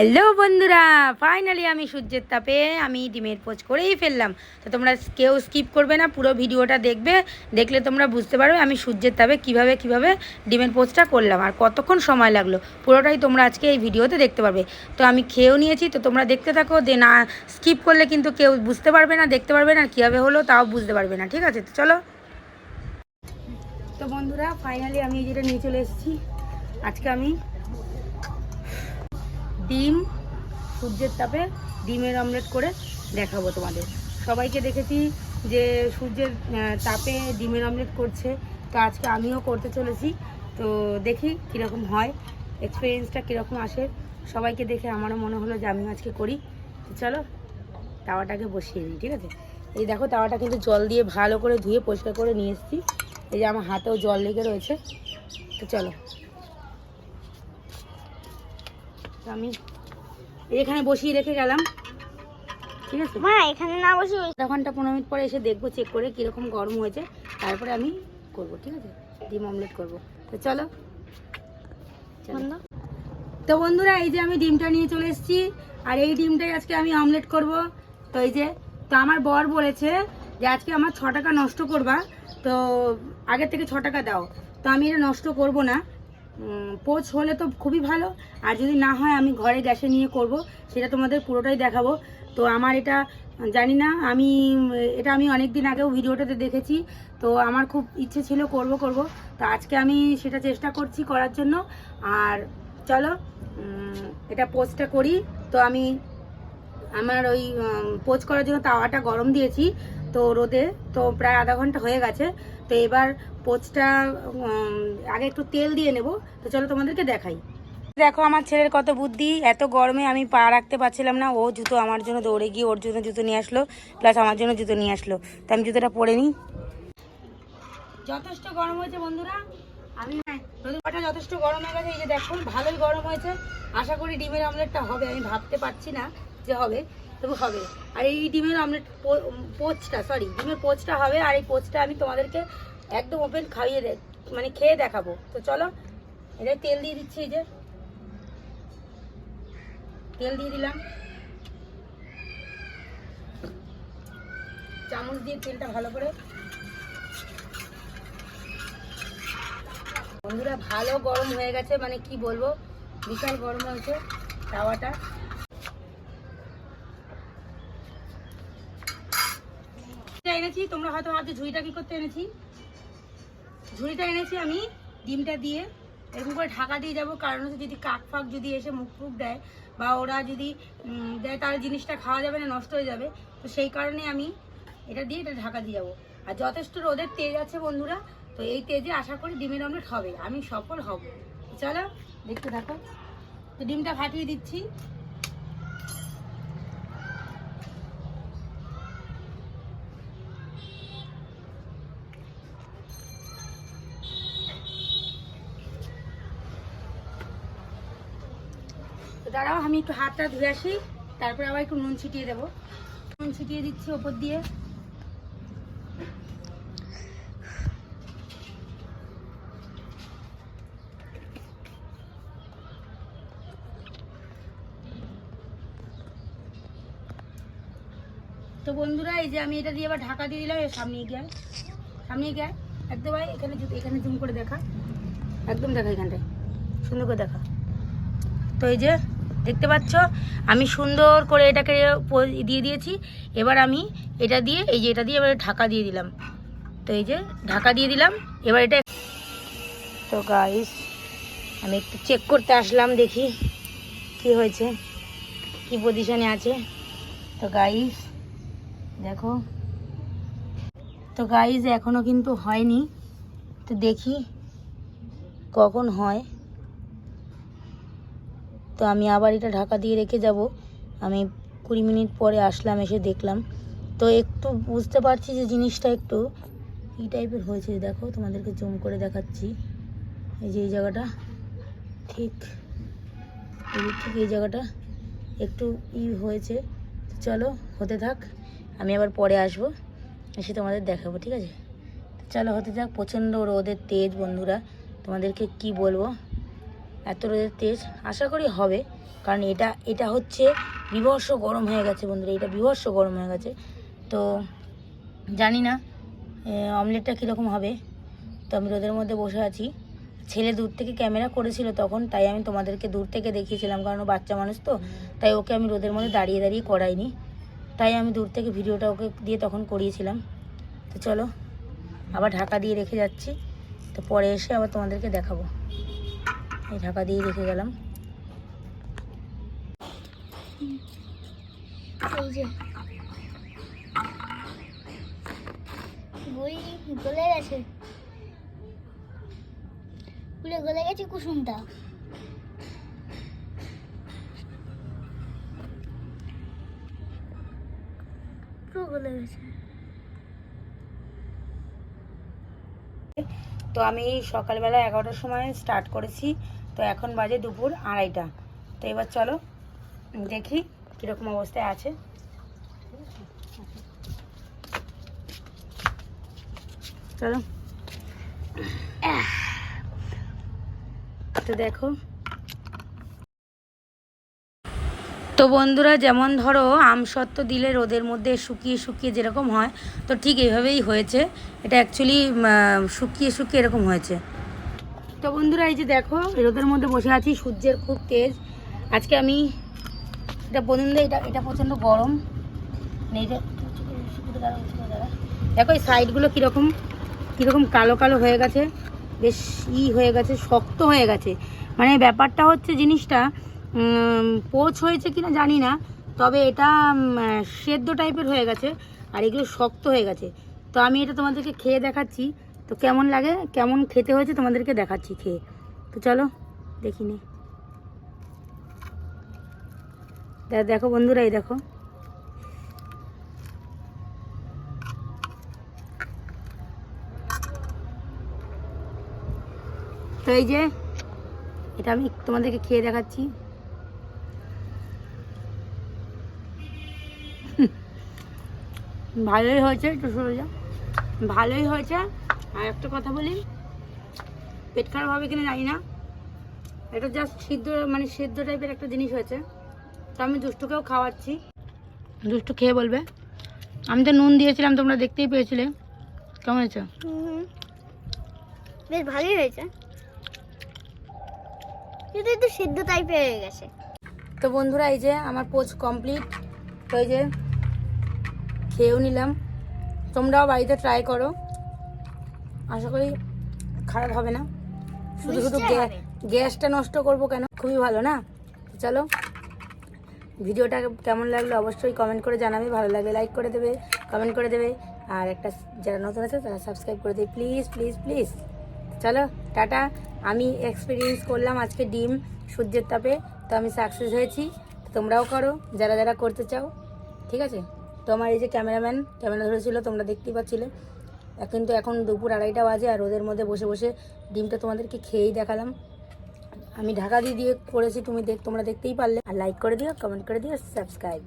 Hello বন্ধুরা finally আমি সূর্যের তাপে আমি ডিমের পোচ করেই ফেললাম। তো তোমরা কেউ স্কিপ করবে না, পুরো ভিডিওটা দেখবে, দেখলে তোমরা বুঝতে পারবে আমি সূর্যের তাপে কীভাবে কীভাবে ডিমের পোচটা করলাম আর কতক্ষণ সময় লাগল। পুরোটাই তোমরা আজকে এই ভিডিওতে দেখতে পারবে। তো আমি খেয়েও নিয়েছি, তো তোমরা দেখতে থাকো যে না স্কিপ করলে কিন্তু কেউ বুঝতে পারবে না, দেখতে পারবে না কীভাবে হলো, তাও বুঝতে পারবে না, ঠিক আছে? তো চলো। তো বন্ধুরা ফাইনালি আমি এই যেটা নিয়ে চলে এসেছি, আজকে আমি ডিম, সূর্যের তাপে ডিমের অমলেট করে দেখাবো তোমাদের। সবাইকে দেখেছি যে সূর্যের তাপে ডিমের অমলেট করছে। তো আজকে আমিও করতে চলেছি। তো দেখি কীরকম হয় এক্সপিরিয়েন্সটা কীরকম আসে। সবাইকে দেখে আমারও মনে হলো যে আমিও আজকে করি। তো চলো, তাওয়াটাকে বসিয়ে দিই, ঠিক আছে? এই দেখো, তাওয়াটা কিন্তু জল দিয়ে ভালো করে ধুয়ে পরিষ্কার করে নিয়ে এসেছি। এই যে আমার হাতেও জল লেগে রয়েছে। তো চলো। আমি এখানে বসিয়ে রেখে গেলাম। ঠিক আছে? মা এখানে না বসে আধা ঘণ্টা পনেরো মিনিট পরে এসে দেখব চেক করে কীরকম গরম হয়েছে। তারপরে আমি করব ঠিক আছে? ডিম অমলেট করব। তো চলো। তো বন্ধুরা এই যে আমি ডিমটা নিয়ে চলে এসেছি আর এই ডিমটাই আজকে আমি অমলেট করব। তো এই যে তো আমার বর বলেছে যে আজকে আমার ছ টাকা নষ্ট করবা তো আগের থেকে ছ টাকা দাও। তো আমি এটা নষ্ট করব না। পোচ হলে তো খুবই ভালো। আর যদি না হয়, আমি ঘরে গ্যাসে নিয়ে করব। সেটা তোমাদের পুরোটাই দেখাবো। তো আমার এটা, জানি না, আমি, এটা আমি অনেক দিন আগেও ভিডিওটাতে দেখেছি। তো আমার খুব ইচ্ছে ছিল করব করব। তো আজকে আমি সেটা চেষ্টা করছি করার জন্য। আর চলো এটা পোস্টটা করি। তো আমি আমার ওই পোচ করার জন্য তাওয়াটা গরম দিয়েছি। তো রোদে, তো প্রায় আধা ঘণ্টা হয়ে গেছে। তো এবার পোচটা আগে একটু তেল দিয়ে নেব। তো চলো তোমাদেরকে দেখাই। দেখো আমার ছেলের কত বুদ্ধি, এত গরমে আমি পা রাখতে পারছিলাম না। ও জুতো আমার জন্য দৌড়ে গিয়ে ওর জন্য জুতো নিয়ে আসলো, প্লাস আমার জন্য জুতো নিয়ে আসলো। তো আমি জুতোটা পরে নিই। যথেষ্ট গরম হয়েছে বন্ধুরা। আমি রোদটা যথেষ্ট গরম হয়ে গেছে। এই যে দেখুন, ভালোই গরম হয়েছে। আশা করি ডিমের আমলেটটা হবে। আমি ভাবতে পারছি না যে হবে। হবে। আর এই ডিমের অমলেট পোচটা সরি ডিমের পোচটা হবে আর এই পোচটা আমি তোমাদেরকে একদম ওপেন খাইয়ে দে মানে খেয়ে দেখাবো। তো চলো এটা তেল দিয়ে দিচ্ছি যে। তেল দিয়ে দিলাম। চামচ দিয়ে তেলটা ভালো করে। বন্ধুরা, ভালো গরম হয়ে গেছে মানে কি বলব? বিশাল গরম হয়েছে, তাওয়াটা। এনেছি, তোমরা হয়তো ভাবছ, ঝুড়িটা কি করতে এনেছি? ঝুড়িটা এনেছি আমি ডিমটা দিয়ে। এরকম করে ঢাকা দিয়ে যাব, কারণ হচ্ছে যদি কাক ফাক যদি এসে মুখ ফুক দেয়, বা ওরা যদি দেয়, তাহলে জিনিসটা খাওয়া যাবে না, নষ্ট হয়ে যাবে। তো সেই কারণে আমি এটা দিয়ে এটা ঢাকা দিয়ে যাব। আর যথেষ্ট রোদের তেজ আছে বন্ধুরা, তো এই তেজে আশা করি ডিমের অমলেট হবে। আমি সফল হব। চলো, দেখতে থাকো। তো ডিমটা ফাটিয়ে দিচ্ছি। দাঁড়াও, আমি একটু হাতটা ধুয়ে আসি। তারপর আবার একটু নুন ছিটিয়ে দেবো। নুন ছিটিয়ে দিচ্ছি ওপর দিয়ে। তো বন্ধুরা, এই যে আমি এটা দিয়ে আবার ঢাকা দিয়ে দিলাম সামনে গিয়ে সামনে গিয়ে একদম ভাই, এখানে এখানে জুম করে দেখা। একদম দেখা এখানটায়। সুন্দর করে দেখা। তো এই যে দেখতে পাচ্ছ? আমি সুন্দর করে এটাকে দিয়ে দিয়েছি। এবার আমি এটা দিয়ে, এই যে এটা দিয়ে এবার ঢাকা দিয়ে দিলাম। তো এই যে ঢাকা দিয়ে দিলাম। এবার এটা তো গাইস আমি একটু চেক করতে আসলাম, দেখি কি হয়েছে, কি পজিশনে আছে। তো গাইস দেখো। তো গাইজ এখনও কিন্তু হয়নি। তো দেখি কখন হয়। তো আমি আবার এটা ঢাকা দিয়ে রেখে যাব। আমি কুড়ি মিনিট পরে আসলাম, এসে দেখলাম। তো একটু বুঝতে পারছি যে জিনিসটা একটু এই টাইপের হয়েছে। দেখো, তোমাদেরকে জুম করে দেখাচ্ছি। এই যে এই জায়গাটা, ঠিক ঠিক এই জায়গাটা একটু ই হয়েছে। চলো, হতে থাক। আমি আবার পরে আসব, এসে তোমাদের দেখাবো, ঠিক আছে? চলো, হতে যাক প্রচণ্ড রোদের তেজ, বন্ধুরা। তোমাদেরকে কি বলব? এত রোদের তেজ, আশা করি হবে। কারণ এটা এটা হচ্ছে বিভৎস গরম হয়ে গেছে বন্ধুরা, এটা বিভর্ষ গরম হয়ে গেছে। তো জানি না অমলেটটা কীরকম হবে। তো আমি রোদের মধ্যে বসে আছি। ছেলে দূর থেকে ক্যামেরা করেছিল তখন, তাই আমি তোমাদেরকে দূর থেকে দেখিয়েছিলাম, কারণ বাচ্চা মানুষ তো, তাই ওকে আমি রোদের মধ্যে দাঁড়িয়ে দাঁড়িয়ে করাইনি। তাই আমি দূর থেকে ভিডিওটা ওকে দিয়ে তখন করিয়েছিলাম। তো চলো, আবার ঢাকা দিয়ে রেখে যাচ্ছি। তো পরে এসে আবার তোমাদেরকে দেখাবো। ঢাকা দিয়ে রেখে গেলাম। এই যে। গলে গেছে। পুরো গলে গেছে কুসুমটা। পুরো গলে গেছে। তো আমি সকালবেলা এগারোটার সময় স্টার্ট করেছি। তো এখন বাজে দুপুর আড়াইটা। তো এবার চলো দেখি কীরকম অবস্থায় আছে। চলো। তো দেখো। তো বন্ধুরা, যেমন ধরো, আমসত্ত্ব দিলে রোদের মধ্যে শুকিয়ে শুকিয়ে যেরকম হয়, তো ঠিক এইভাবেই হয়েছে। এটা অ্যাকচুয়ালি শুকিয়ে শুকিয়ে এরকম হয়েছে। তো বন্ধুরা, এই যে দেখো, রোদের মধ্যে বসে আছি, সূর্যের খুব তেজ। আজকে আমি, এটা বন্ধু এটা এটা প্রচণ্ড গরম। দেখো, এই সাইডগুলো কীরকম কীরকম কালো কালো হয়ে গেছে। বেশ ই হয়ে গেছে, শক্ত হয়ে গেছে। মানে ব্যাপারটা হচ্ছে জিনিসটা পোচ হয়েছে কিনা জানি না, তবে এটা সেদ্ধ টাইপের হয়ে গেছে, আর এগুলো শক্ত হয়ে গেছে। তো আমি এটা তোমাদেরকে খেয়ে দেখাচ্ছি। তো কেমন লাগে? কেমন খেতে হয়েছে তোমাদেরকে দেখাচ্ছি খেয়ে। তো চলো, দেখি নে। দেখো বন্ধুরা, এই দেখো। তো এই যে, এটা আমি তোমাদেরকে খেয়ে দেখাচ্ছি। ভালোই হয়েছে, একটু যা ভালোই হয়েছে। আর একটা কথা বলি পেট খারাপ হবে কিনা জানি না। এটা জাস্ট সিদ্ধ মানে সিদ্ধ টাইপের একটা জিনিস হয়েছে। তো আমি দুষ্টুকেও খাওয়াচ্ছি। দুষ্টু খেয়ে বলবে। আমি তো নুন দিয়েছিলাম তোমরা দেখতেই পেয়েছিলে। কেমন হয়েছে? বেশ ভালোই হয়েছে। কিন্তু একটু সিদ্ধ টাইপের হয়ে গেছে। তো বন্ধুরা এই যে আমার পোচ কমপ্লিট তো এই যে খেয়েও নিলাম। তোমরাও বাড়িতে ট্রাই করো। আশা করি খারাপ হবে না। শুধু শুধু গ্যাসটা নষ্ট করব কেন? খুবই ভালো না? চলো ভিডিওটা কেমন লাগল অবশ্যই কমেন্ট করে জানাবে ভালো লাগলে লাইক করে দেবে কমেন্ট করে দেবে। আর একটা যারা নতুন আছে তারা সাবস্ক্রাইব করে দেবে। প্লিজ প্লিজ প্লিজ চলো টাটা। আমি এক্সপিরিয়েন্স করলাম আজকে ডিম সূর্যের তাপে। তো আমি সাকসেস হয়েছি। তোমরাও করো যারা যারা করতে চাও। ঠিক আছে? তোমার এই যে ক্যামেরাম্যান ক্যামেরা ধরেছিল তোমরা দেখতেই পাচ্ছিলে। কিন্তু এখন দুপুর আড়াইটা বাজে আর রোদের মধ্যে বসে বসে ডিমটা তোমাদেরকে খেয়েই দেখালাম। আমি ঢাকা দিয়ে দিয়ে করেছি, তুমি দেখ তোমরা দেখতেই পারলে। আর লাইক করে দিও কমেন্ট করে দিও সাবস্ক্রাইব